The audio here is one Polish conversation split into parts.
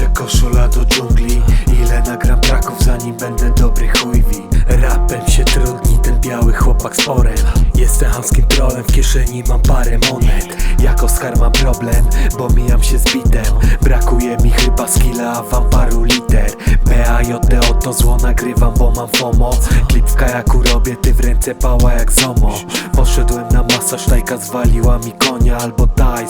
się koszula do dżungli. Ile nagram traków zanim będę dobry chujwi Rapem się trudni ten biały chłopak z porem Jestem hamskim trolem, w kieszeni mam parę monet. Jak Oskar mam problem, bo mijam się z bitem. Brakuje mi chyba skilla, wam paru BAJDO to zło nagrywam, bo mam FOMO. Klip w kajaku robię, ty w ręce pała jak ZOMO. Poszedłem na masaż, tajka zwaliła mi konia Albo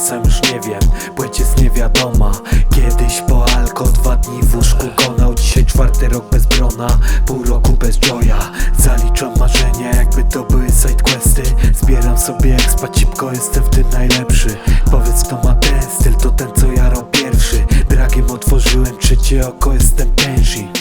sam już nie wiem, płeć jest niewiadoma. Kiedyś po alko, dwa dni w łóżku gonał Dzisiaj czwarty rok bez brona, pół roku bez joya. Zaliczam marzenia, jakby to były sidequesty Zbieram sobie expa, cipko, jestem w tym najlepszy. Powiedz kto ma ten styl, to ten co jarał pierwszy. Dragiem otworzyłem trzecie oko, jestem jak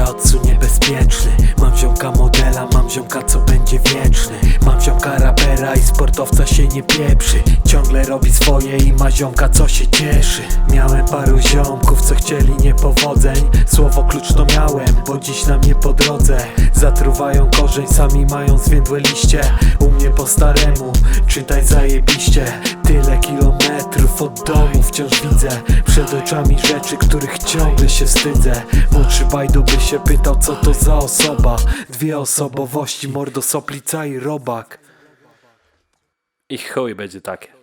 tęższy, cię odsunie bezpieczny Mam ziomka modela, mam ziomka co będzie wieczny. Mam ziomka i sportowca się nie pieprzy. Ciągle robi swoje i ma ziomka co się cieszy. Miałem paru ziomków co chcieli niepowodzeń. Słowo klucz to miałem, bo dziś na mnie po drodze. Zatruwają korzeń, sami mają zwiędłe liście. U mnie po staremu, czytaj zajebiście. Tyle kilometrów od domu wciąż widzę. Przed oczami rzeczy, których ciągle się wstydzę. Młodszy bajdu by się pytał co to za osoba. Dwie osobowości, mordo soplica i robak I chuj będzie takie.